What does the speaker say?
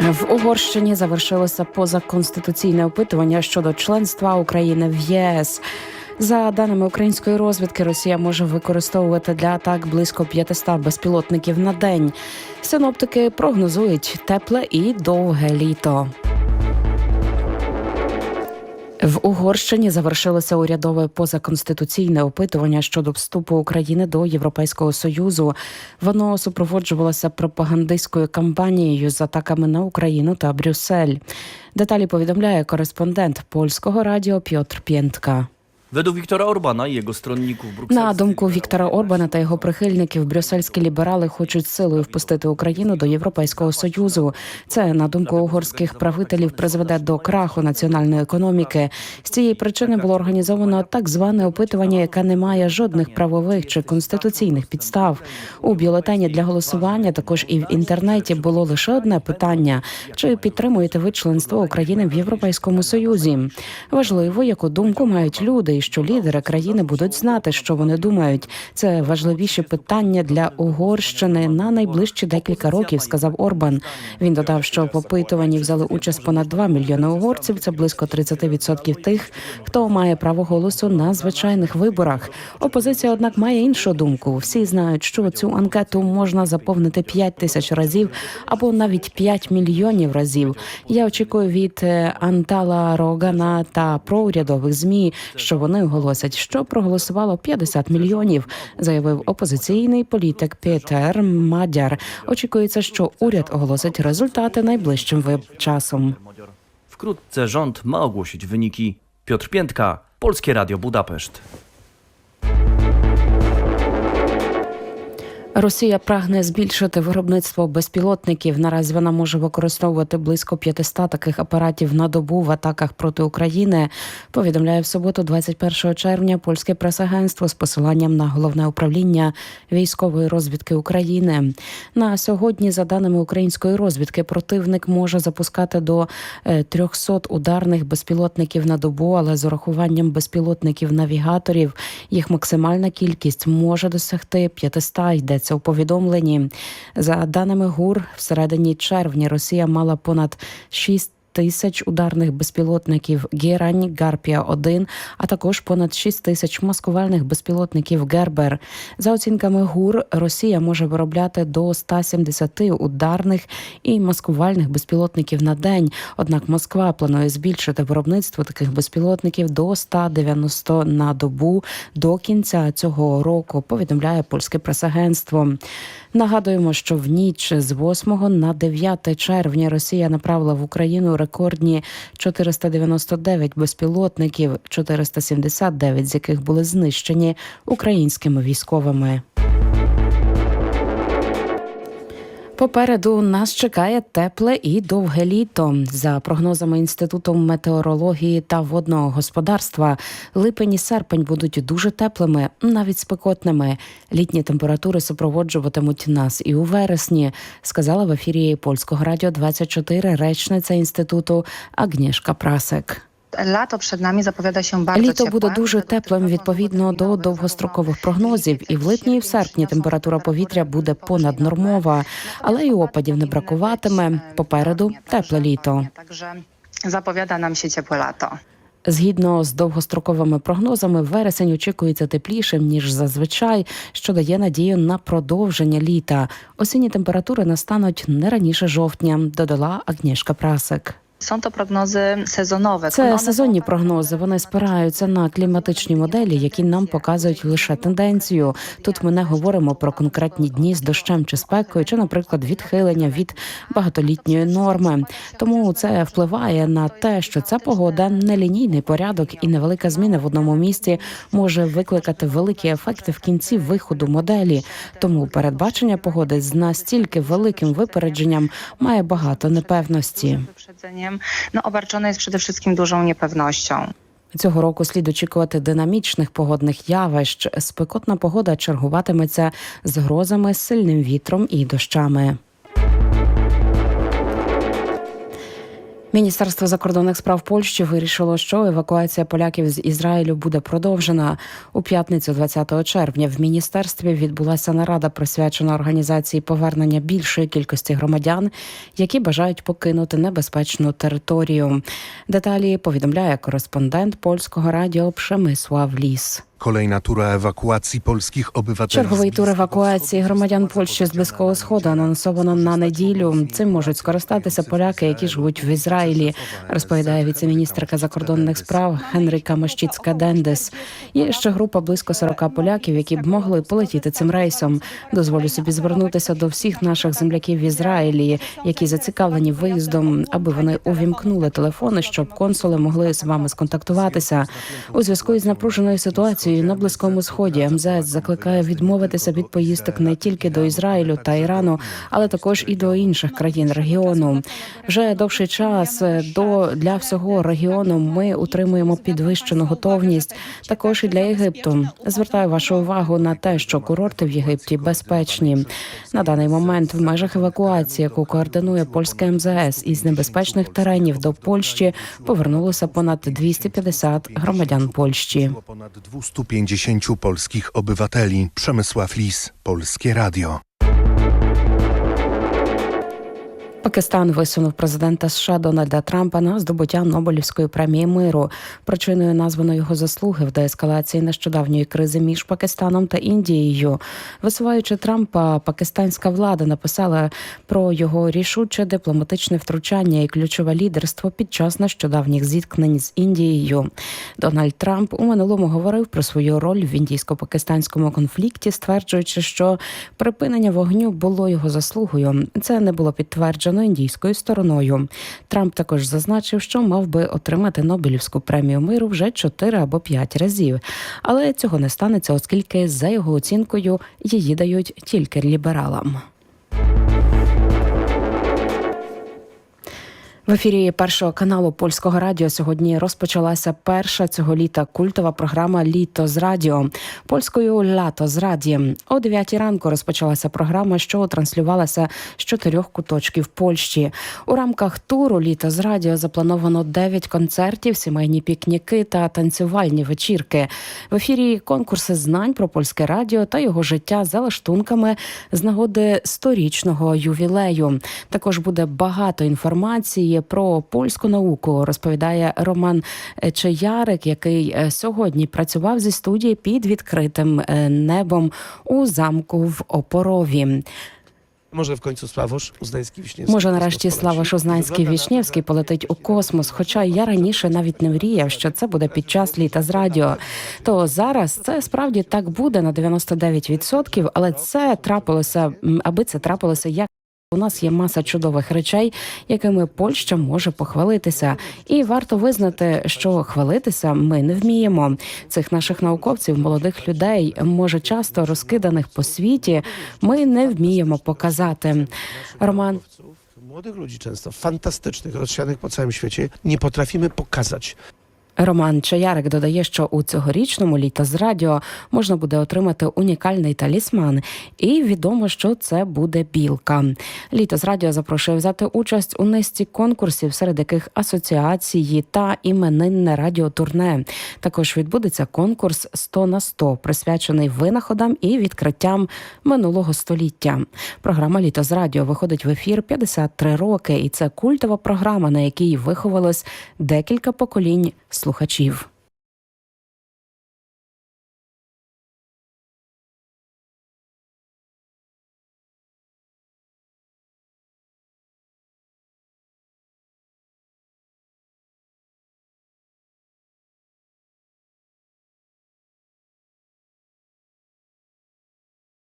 В Угорщині завершилося позаконституційне опитування щодо членства України в ЄС. За даними української розвідки, Росія може використовувати для атак близько 500 безпілотників на день. Синоптики прогнозують тепле і довге літо. В Угорщині завершилося урядове позаконституційне опитування щодо вступу України до Європейського союзу. Воно супроводжувалося пропагандистською кампанією з атаками на Україну та Брюссель. Деталі повідомляє кореспондент польського радіо Пьотр Пєнтка. Według Wiktora Orbana i jego stronników На думку Віктора Орбана та його прихильників, брюссельські ліберали хочуть силою впустити Україну до Європейського союзу. Це на думку угорських правителів призведе до краху національної економіки. З цієї причини було організовано так зване опитування, яке не має жодних правових чи конституційних підстав. У бюлетені для голосування також і в інтернеті було лише одне питання: чи підтримуєте ви членство України в Європейському Союзі? Важливо, яку думку мають люди, і що лідери країни будуть знати, що вони думають. Це важливіші питання для Угорщини на найближчі декілька років, сказав Орбан. Він додав, що в опитуванні взяли участь понад 2 мільйони угорців. Це близько 30% тих, хто має право голосу на звичайних виборах. Опозиція, однак, має іншу думку. Всі знають, що цю анкету можна заповнити 5 тисяч разів або навіть 5 мільйонів разів. Я очікую від е, Антала Рогана та проурядових змі, що вони оголосять, що проголосувало 50 мільйонів, заявив опозиційний політик Петер Мадяр. Очікується, що уряд оголосить результати найближчим часом. Wkrótce rząd ma ogłosić wyniki. Piotr Piętka, Polskie Radio Budapeszt. Росія прагне збільшити виробництво безпілотників. Наразі вона може використовувати близько 500 таких апаратів на добу в атаках проти України. Повідомляє в суботу, 21 червня, польське прес-агентство з посиланням на головне управління військової розвідки України. На сьогодні, за даними української розвідки, противник може запускати до е, 300 ударних безпілотників на добу, але з урахуванням безпілотників навігаторів їх максимальна кількість може досягти 500, йдеться у повідомленні. За даними ГУР, всередині червня Росія мала понад 6 Тисяч ударних безпілотників Герань Гарпія 1 а також понад 6 тисяч маскувальних безпілотників Гербер. За оцінками ГУР, Росія може виробляти до 170 ударних і маскувальних безпілотників на день. Однак Москва планує збільшити виробництво таких безпілотників до 190 на добу до кінця цього року. Повідомляє польське прес-агентство. Нагадуємо, що в ніч з 8 на 9 червня Росія направила в Україну рекордні 499 безпілотників, 479 з яких були знищені українськими військовими. Попереду нас чекає тепле і довге літо. За прогнозами інституту метеорології та водного господарства, липень і серпень будуть дуже теплими, навіть спекотними. Літні температури супроводжуватимуть нас і у вересні, сказала в ефірі польського радіо 24 речниця інституту Агнєшка Прасек. Przed nami zapowiada się Літо буде дуже теплим відповідно до довгострокових прогнозів. І в липні, і в серпні температура повітря буде понаднормова, але й опадів не бракуватиме. Попереду тепле літо. Także zapowiada nam się ciepłe lato. Згідно з довгостроковими прогнозами, вересень очікується теплішим ніж зазвичай, що дає надію на продовження літа. Осінні температури настануть не раніше жовтня, додала Агнєшка Прасик. Це сезонні прогнози. Вони спираються на кліматичні моделі, які нам показують лише тенденцію. Тут ми не говоримо про конкретні дні з дощем чи спекою, чи, наприклад, відхилення від багатолітньої норми. Тому це впливає на те, що ця погода нелінійний порядок і невелика зміна в одному місці може викликати великі ефекти в кінці виходу моделі. Тому передбачення погоди з настільки великим випередженням має багато непевності. Wyprzedzeniem, no obarczone jest przede wszystkim dużą niepewnością. Цього року слід очікувати динамічних погодних явищ. Спекотна погода чергуватиметься з грозами, сильним вітром і дощами. Міністерство закордонних справ Польщі вирішило, що евакуація поляків з Ізраїлю буде продовжена у п'ятницю, 20 червня. В міністерстві відбулася нарада, присвячена організації повернення більшої кількості громадян, які бажають покинути небезпечну територію. Деталі повідомляє кореспондент польського радіо Przemysław Ліс. Kolejna tura ewakuacji polskich obywateli. Черговий тур евакуації громадян Польщі з близького сходу анонсовано на неділю. Цим можуть скористатися поляки, які живуть в Ізраїлі, розповідає віцеміністерка закордонних справ Хенріка Мощіцька Дендес. Є ще група близько 40 поляків, які б могли полетіти цим рейсом. Дозволю собі звернутися до всіх наших земляків в Ізраїлі, які зацікавлені виїздом, аби вони увімкнули телефони, щоб консули могли з вами сконтактуватися. У зв'язку із напруженою ситуацією на близькому сході МЗС закликає відмовитися від поїздок не тільки до Ізраїлю та Ірану, але також і до інших країн регіону. Вже довший час е, до для всього регіону ми утримуємо підвищену готовність. Також і для Єгипту. Звертаю вашу увагу на те, що курорти в Єгипті безпечні. На даний момент в межах евакуації, яку координує польське МЗС із небезпечних теренів до Польщі, повернулося понад 250 громадян Польщі. Było ponad 250 polskich obywateli. Przemysław Lis, Polskie Radio. Пакистан висунув президента США Дональда Трампа на здобуття Нобелівської премії миру. Причиною названо його заслуги в деескалації нещодавньої кризи між Пакистаном та Індією. Висуваючи Трампа, пакистанська влада написала про його рішуче дипломатичне втручання і ключове лідерство під час нещодавніх зіткнень з Індією. Дональд Трамп у минулому говорив про свою роль в індійсько-пакистанському конфлікті, стверджуючи, що припинення вогню було його заслугою. Це не було підтверджено індійською стороною. Трамп також зазначив, що мав би отримати Нобелівську премію миру вже чотири або п'ять разів. Але цього не станеться, оскільки за його оцінкою її дають тільки лібералам. В ефірі першого каналу польського радіо сьогодні розпочалася перша цього літа культова програма Літо з радіо польською Лято з раді. О 9 ранку розпочалася програма, що транслювалася з чотирьох куточків Польщі. У рамках туру Літо з радіо заплановано 9 концертів, сімейні пікніки та танцювальні вечірки. В ефірі конкурси знань про польське радіо та його життя за лаштунками з нагоди сторічного ювілею. Також буде багато інформації про польську науку. Розповідає Роман Чеярик, який е, сьогодні працював зі студії під відкритим е, небом у замку в Опорові. Może w końcu Sławosz Uznański Wiśniewski. Може, нарешті Слава Шузнанський Вішнєвський полетить у космос. Хоча я раніше навіть не мріяв, що це буде під час літа з радіо. То зараз це справді так буде на 99%, але це трапилося, аби це трапилося як. У нас є маса чудових речей, якими Польща може похвалитися, і варто визнати, що хвалитися ми не вміємо. Цих наших науковців, молодих людей, може часто розкиданих по світі, ми не вміємо показати. Роман Młodych ludzi często, fantastycznych, rozsianych po całym świecie, nie potrafimy pokazać. Роман Чаярик додає, що у цьогорічному літа з радіо можна буде отримати унікальний талісман, і відомо, що це буде білка. Літо з радіо запрошує взяти участь у низці конкурсів, серед яких асоціації та іменинне радіотурне. Також відбудеться конкурс «100 на 100», присвячений винаходам і відкриттям минулого століття. Програма Літо з радіо виходить в ефір 53 роки, і це культова програма, на якій виховалось декілька поколінь слухачів.